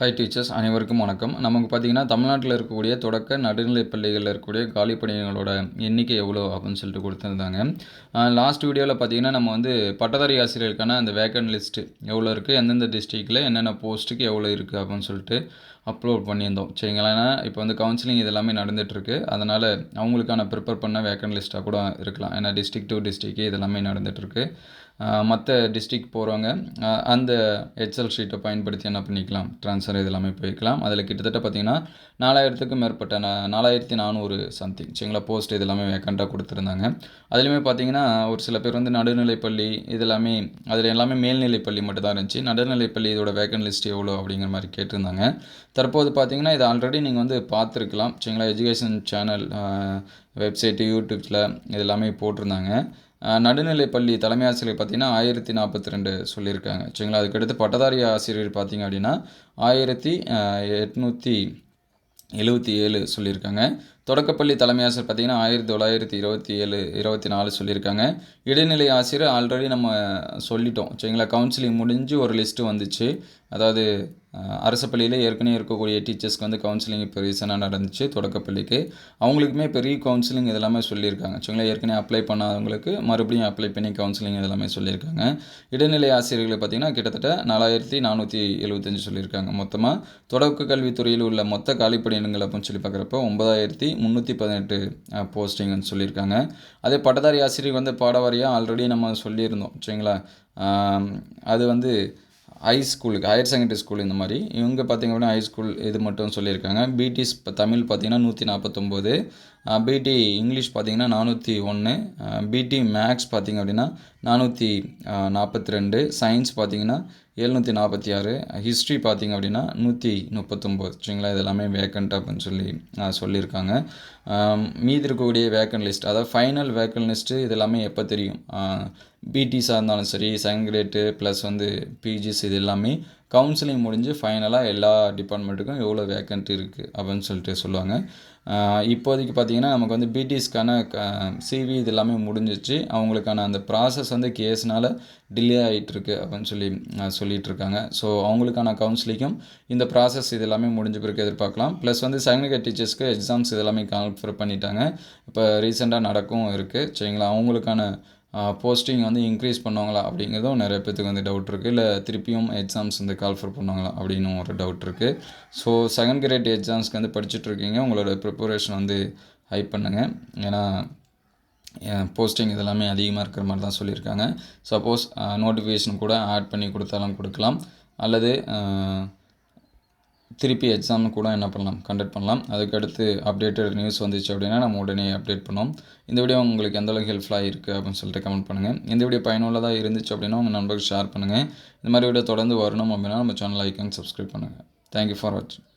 High teachers அனைவருக்கும் வணக்கம். நமக்கு பார்த்திங்கன்னா தமிழ்நாட்டில் இருக்கக்கூடிய தொடக்க நடுநிலைப் பள்ளிகளில் இருக்கக்கூடிய காலி பணியங்களோட எண்ணிக்கை எவ்வளோ அப்படின்னு சொல்லிட்டு கொடுத்துருந்தாங்க. லாஸ்ட் வீடியோவில் பார்த்திங்கன்னா நம்ம வந்து பட்டதாரி ஆசிரியருக்கான அந்த வேக்கன்ட் லிஸ்ட்டு எவ்வளோ இருக்குது எந்தெந்த டிஸ்ட்ரிக்டில் என்னென்ன போஸ்ட்டுக்கு எவ்வளோ இருக்குது அப்படின்னு சொல்லிட்டு அப்லோட் பண்ணியிருந்தோம். சரிங்களா? ஏன்னா இப்போ வந்து கவுன்சிலிங் இது எல்லாமே நடந்துகிட்ருக்கு அதனால் அவங்களுக்கான ப்ரிப்பேர் பண்ண வேக்கன் லிஸ்ட்டாக கூட இருக்கலாம். ஏன்னா டிஸ்ட்ரிக் டு டிஸ்ட்ரிக்கு இதெல்லாமே நடந்துகிட்ருக்கு மற்ற டிஸ்ட்ரிக் போகிறவங்க அந்த ஹெச்எல் ஷீட்டை பயன்படுத்தி என்ன பண்ணிக்கலாம்? ட்ரான்ஸ்ஃபர் இதெல்லாமே போய்க்கலாம். அதில் கிட்டத்தட்ட பார்த்திங்கன்னா நாலாயிரத்துக்கும் மேற்பட்ட நாலாயிரத்தி நானூறு சம்திங் சரிங்களா? போஸ்ட் இது எல்லாமே வேக்கண்ட்டாக கொடுத்துருந்தாங்க. அதுலேயுமே பார்த்திங்கன்னா ஒரு சில பேர் வந்து நடுநிலைப்பள்ளி இதெல்லாமே அதில் எல்லாமே மேல்நிலைப்பள்ளி மட்டும் தான் இருந்துச்சு. நடுநிலைப்பள்ளி இதோட வேக்கன் லிஸ்ட் எவ்வளோ அப்படிங்கிற மாதிரி கேட்டிருந்தாங்க. தற்போது பார்த்தீங்கன்னா இது ஆல்ரெடி நீங்கள் வந்து பார்த்துருக்கலாம். சரிங்களா? எஜுகேஷன் சேனல் வெப்சைட்டு யூடியூப்ஸில் இது எல்லாமே போட்டிருந்தாங்க. நடுநிலைப்பள்ளி தலைமை ஆசிரியர் பார்த்திங்கன்னா ஆயிரத்தி நாற்பத்தி ரெண்டு சொல்லியிருக்காங்க. சரிங்களா? அதுக்கடுத்து பட்டதாரி ஆசிரியர் பார்த்திங்க அப்படின்னா ஆயிரத்தி எட்நூற்றி எழுபத்தி ஏழு சொல்லியிருக்காங்க. தொடக்கப்பள்ளி தலைமை ஆசிரியர் பார்த்திங்கன்னா ஆயிரத்தி தொள்ளாயிரத்தி இருபத்தி ஏழு இருபத்தி நாலு சொல்லியிருக்காங்க. இடைநிலை ஆசிரியர் ஆல்ரெடி நம்ம சொல்லிட்டோம். சரிங்களா? கவுன்சிலிங் முடிஞ்சு ஒரு லிஸ்ட்டு வந்துச்சு. அதாவது அரசு பள்ளியில் ஏற்கனவே இருக்கக்கூடிய டீச்சர்ஸ்க்கு வந்து கவுன்சிலிங் இப்போ ரீசனாக நடந்துச்சு தொடக்கப்பள்ளிக்கு. அவங்களுக்குமே பெரிய கவுன்சிலிங் இதெல்லாமே சொல்லியிருக்காங்க. சரிங்களா? ஏற்கனவே அப்ளை பண்ணாதவங்களுக்கு மறுபடியும் அப்ளை பண்ணி கவுன்சிலிங் இதெல்லாமே சொல்லியிருக்காங்க. இடைநிலை ஆசிரியர்களை பார்த்திங்கன்னா கிட்டத்தட்ட நாலாயிரத்தி நானூற்றி எழுபத்தஞ்சு சொல்லியிருக்காங்க. மொத்தமாக தொடக்க கல்வித்துறையில் உள்ள மொத்த காலிப்பணியிடங்கள் அப்படின்னு சொல்லி பார்க்குறப்ப ஒன்பதாயிரத்தி முந்நூற்றி பதினெட்டு போஸ்டிங்னு சொல்லியிருக்காங்க. அதே பட்டதாரி ஆசிரியர் வந்து பாடவாரியாக ஆல்ரெடி நம்ம சொல்லியிருந்தோம் சரிங்களா? அது வந்து ஹை ஸ்கூலுக்கு ஹையர் செகண்டரி ஸ்கூல் இந்த மாதிரி. இவங்க பார்த்திங்க அப்படின்னா ஹை ஸ்கூல் இது மட்டும் சொல்லியிருக்காங்க. பிடிஸ் இப்போ தமிழ் பார்த்திங்கன்னா நூற்றி நாற்பத்தொம்போது பிடி இங்கிலீஷ் பார்த்திங்கன்னா நானூற்றி ஒன்று பிடி மேக்ஸ் பார்த்திங்க அப்படின்னா நானூற்றி நாற்பத்தி ரெண்டு சயின்ஸ் பார்த்திங்கன்னா எழுநூற்றி நாற்பத்தி ஆறு ஹிஸ்ட்ரி பார்த்திங்க அப்படின்னா நூற்றி முப்பத்தொம்போது. சரிங்களா? இது எல்லாமே வேக்கண்ட் அப்படின்னு சொல்லி சொல்லியிருக்காங்க. மீதி இருக்கக்கூடிய வேக்கன் லிஸ்ட் அதாவது ஃபைனல் வேக்கன் லிஸ்ட்டு இது எல்லாமே எப்போ தெரியும்? பிடிஸாக இருந்தாலும் சரி செகண்ட் கிரேட்டு ப்ளஸ் வந்து பிஜிஸ் இது எல்லாமே கவுன்சிலிங் முடிஞ்சு ஃபைனலாக எல்லா டிபார்ட்மெண்ட்டுக்கும் எவ்வளோ வேக்கண்ட் இருக்குது அப்படின்னு சொல்லிட்டு சொல்லுவாங்க. இப்போதைக்கு பார்த்திங்கன்னா நமக்கு வந்து பிடிஎஸ்க்கான சிவி இது எல்லாமே முடிஞ்சிச்சு. அவங்களுக்கான அந்த ப்ராசஸ் வந்து கேஸ்னால் டிலே ஆகிட்டுருக்கு அப்படின்னு சொல்லி சொல்லிகிட்டு இருக்காங்க. ஸோ அவங்களுக்கான கவுன்சிலிங்கும் இந்த ப்ராசஸ் இது எல்லாமே முடிஞ்ச பிறகு எதிர்பார்க்கலாம். ப்ளஸ் வந்து செகண்ட் டீச்சர்ஸ்க்கு எக்ஸாம்ஸ் இதெல்லாமே எல்லாமே பண்ணிட்டாங்க. இப்போ ரீசெண்டாக நடக்கும் இருக்குது சரிங்களா? அவங்களுக்கான போஸ்டிங் வந்து இன்க்ரீஸ் பண்ணுவாங்களா அப்படிங்கிறதும் நிறைய பேத்துக்கு வந்து டவுட் இருக்குது இல்லை திருப்பியும் எக்ஸாம்ஸ் வந்து கால்ஃபர் பண்ணுவாங்களா அப்படின்னு ஒரு டவுட் இருக்குது ஸோ செகண்ட் கிரேட் எக்ஸாம்ஸ்க்கு வந்து படிச்சுட்ருக்கீங்க உங்களோட ப்ரிப்பரேஷன் வந்து ஹை பண்ணுங்கள் ஏன்னா போஸ்டிங் இதெல்லாமே அதிகமாக இருக்கிற மாதிரி தான் சொல்லியிருக்காங்க. சப்போஸ் நோட்டிஃபிகேஷன் கூட ஆட் பண்ணி கொடுத்தாலும் கொடுக்கலாம். அல்லது திருப்பி எக்ஸாம் கூட என்ன பண்ணலாம்? கண்டக்ட் பண்ணலாம். அதுக்கடுத்து அப்டேட்டட் நியூஸ் வந்துச்சு அப்படின்னா நம்ம உடனே அப்டேட் பண்ணோம் இந்த வீடியோ உங்களுக்கு எந்தளவுக்கு ஹெல்ப்ஃபுல்லாக இருக்குது அப்படின்னு சொல்லிட்டு கமெண்ட் பண்ணுங்கள் இந்த வீடியோ பயனுள்ளதாக இருந்துச்சு அப்படின்னா உங்கள் நண்பர்கள் ஷேர் பண்ணுங்கள் இந்த மாதிரி வீடியோ தொடர்ந்து வரணும் அப்படின்னா நம்ம சேனல் லைக் அண்ட் சப்ஸ்கிரைப் பண்ணுங்கள் தேங்க்யூ ஃபார் வாட்சிங்